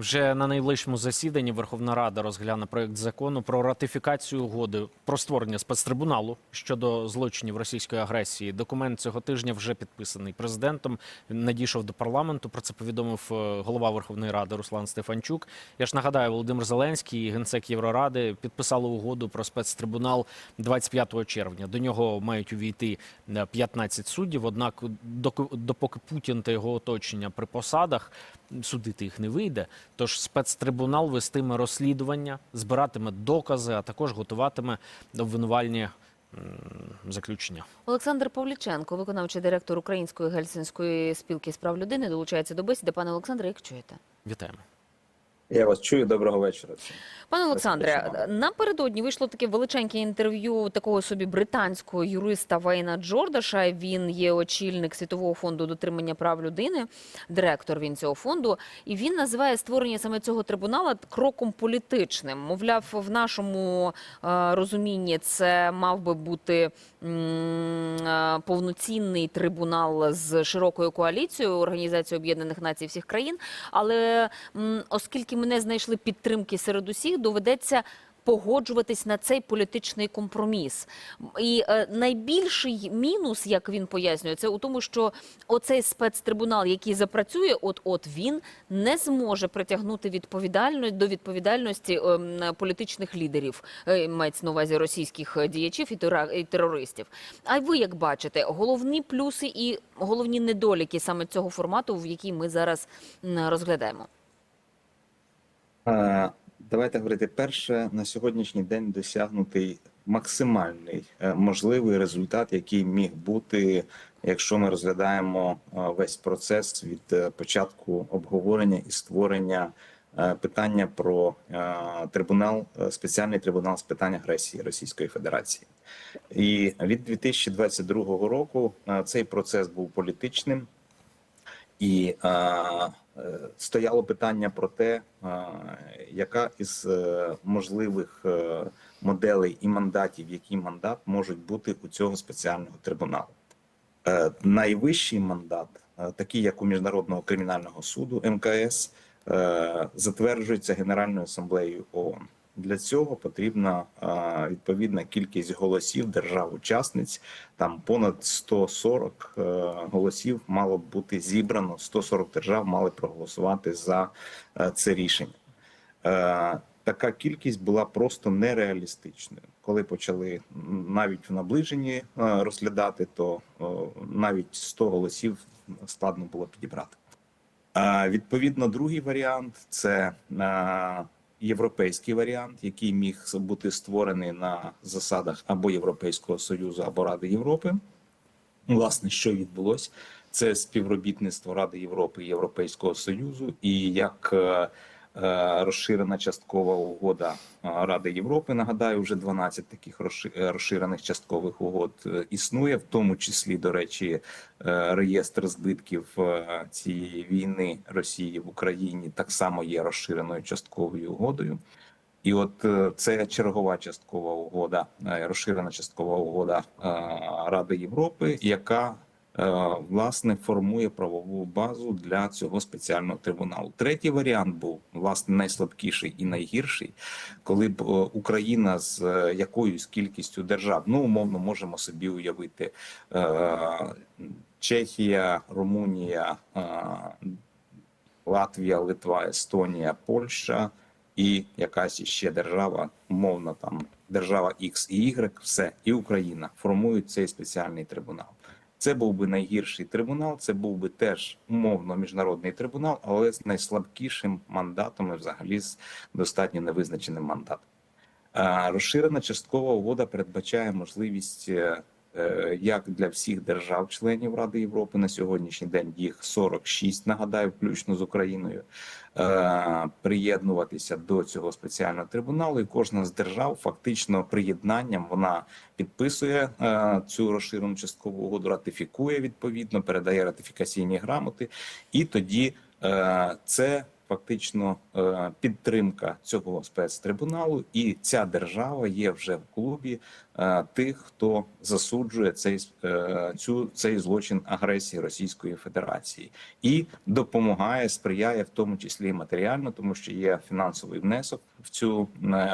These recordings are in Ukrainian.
Вже на найближчому засіданні Верховна Рада розгляне проект закону про ратифікацію угоди про створення спецтрибуналу щодо злочинів російської агресії. Документ цього тижня вже підписаний президентом. Надійшов до парламенту. Про це повідомив е, голова Верховної Ради Руслан Стефанчук. Я ж нагадаю, Володимир Зеленський, і генсек Євроради, підписали угоду про спецтрибунал 25 червня. До нього мають увійти е, 15 суддів. Однак, допоки Путін та його оточення при посадах судити їх не вийде. Тож спецтрибунал вестиме розслідування, збиратиме докази, а також готуватиме обвинувальні заключення. Олександр Павліченко, виконавчий директор Української гельсінської спілки з прав людини, долучається до бесіди. Пане Олександре, як чуєте? Вітаємо. Я вас чую. Доброго вечора. Пане Олександре, напередодні вийшло таке величеньке інтерв'ю такого собі британського юриста Вейна Джордаша. Він є очільник Світового фонду дотримання прав людини, директор він цього фонду. І він називає створення саме цього трибунала кроком політичним. Мовляв, в нашому е, розумінні це мав би бути е, повноцінний трибунал з широкою коаліцією Організації Об'єднаних Націй всіх країн. Але м, оскільки ми не знайшли підтримки серед усіх, доведеться. Погоджуватись на цей політичний компроміс, і е, найбільший мінус, як він пояснює, це у тому, що оцей спецтрибунал, який запрацює, от от він не зможе притягнути відповідально до відповідальності ем, політичних лідерів, е, мається на увазі російських е, діячів і тера- і терористів. А ви як бачите, головні плюси і головні недоліки саме цього формату, в який ми зараз розглядаємо? Давайте говорити перше на сьогоднішній день досягнутий максимальний е, можливий результат, який міг бути, якщо ми розглядаємо е, весь процес від е, початку обговорення і створення питання про трибунал, спеціальний трибунал з питань агресії Російської Федерації. І від 2022 року цей процес був політичним. І стояло питання про те, е, яка із е, можливих е, моделей і мандатів, який мандат можуть бути у цього спеціального трибуналу. Е, найвищий мандат, е, такий як у Міжнародного кримінального суду МКС, е, затверджується Генеральною асамблеєю ООН. Для цього потрібна відповідна кількість голосів держав-учасниць. Там понад 140 е, голосів мало б бути зібрано. 140 держав мали проголосувати за е, це рішення. Е, Така кількість була просто нереалістичною. Коли почали навіть в наближенні розглядати, то навіть 100 голосів складно було підібрати. Відповідно, другий варіант це європейський варіант, який міг бути створений на засадах або Європейського союзу, або Ради Європи. Власне, що відбулося, це співробітництво Ради Європи і Європейського Союзу, і як е, розширена часткова угода е, Ради Європи. Нагадаю, вже 12 таких е, розширених часткових угод е, існує, в тому числі, до речі, е, реєстр збитків е, цієї війни Росії в Україні так само є розширеною частковою угодою. І от е, це чергова часткова угода, е, розширена часткова угода е, Ради Європи, яка е, власне формує правову базу для цього спеціального трибуналу. Третій варіант був власне найслабкіший і найгірший, коли б е, Україна з е, якоюсь кількістю держав, ну умовно можемо собі уявити е, Чехія, Румунія, е, Латвія, Литва, Естонія, Польща і якась іще держава, умовно там держава X і Y, все, і Україна формують цей спеціальний трибунал. Це був би найгірший трибунал, це був би теж умовно міжнародний трибунал, але з найслабкішим мандатом і взагалі з достатньо невизначеним мандатом. Розширена часткова угода передбачає можливість е, як для всіх держав-членів Ради Європи на сьогоднішній день їх 46, нагадаю, включно з Україною, е, приєднуватися до цього спеціального трибуналу. І кожна з держав фактично приєднанням вона підписує е, цю розширену часткову угоду, ратифікує відповідно, передає ратифікаційні грамоти, і тоді е, це фактично е, підтримка цього спецтрибуналу, і ця держава є вже в клубі е, тих, хто засуджує цей е, цю цей злочин агресії Російської Федерації. І допомагає, сприяє в тому числі матеріально, тому що є фінансовий внесок в цю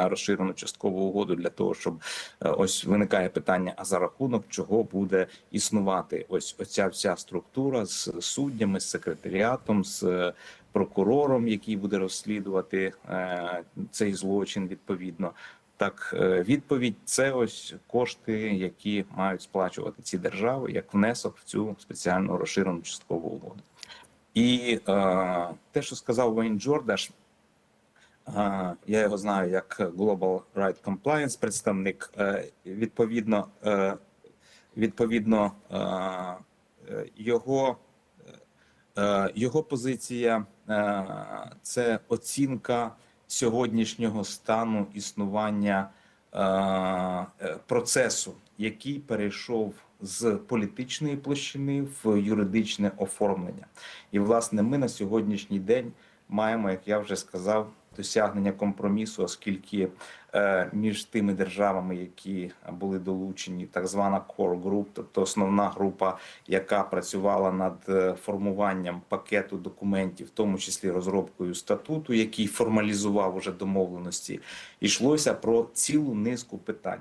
розширену часткову угоду для того, щоб ось виникає питання: а за рахунок чого буде існувати ось оця вся структура з суддями, з секретаріатом, з прокурором, який буде розслідувати е, цей злочин відповідно. Так, е, відповідь це ось кошти, які мають сплачувати ці держави як внесок в цю спеціальну розширену часткову угоду. І е, те, що сказав Вейн Джордаш, е, я його знаю як Global Right Compliance представник. Е, відповідно, е, відповідно, е, е, його, його позиція е, це оцінка сьогоднішнього стану існування е, е, процесу, який перейшов з політичної площини в юридичне оформлення. І власне ми на сьогоднішній день маємо, як я вже сказав, досягнення компромісу, оскільки е, між тими державами, які були долучені, так звана core group, тобто основна група, яка працювала над е, формуванням пакету документів, в тому числі розробкою статуту, який формалізував уже домовленості, йшлося про цілу низку питань.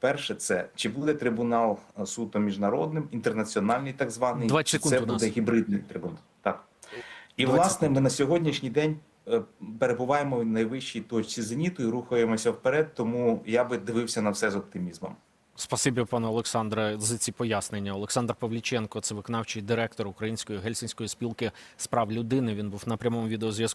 Перше, це чи буде трибунал е, суто міжнародним, інтернаціональний, так званий, чи секунд це буде гібридний трибунал. Так і 20 власне ми на сьогоднішній день перебуваємо в найвищій точці зеніту і рухаємося вперед. Тому я би дивився на все з оптимізмом. Спасибі, пане Олександре, за ці пояснення. Олександр Павліченко, це виконавчий директор Української гельсінської спілки з прав людини. Він був на прямому відеозв'язку.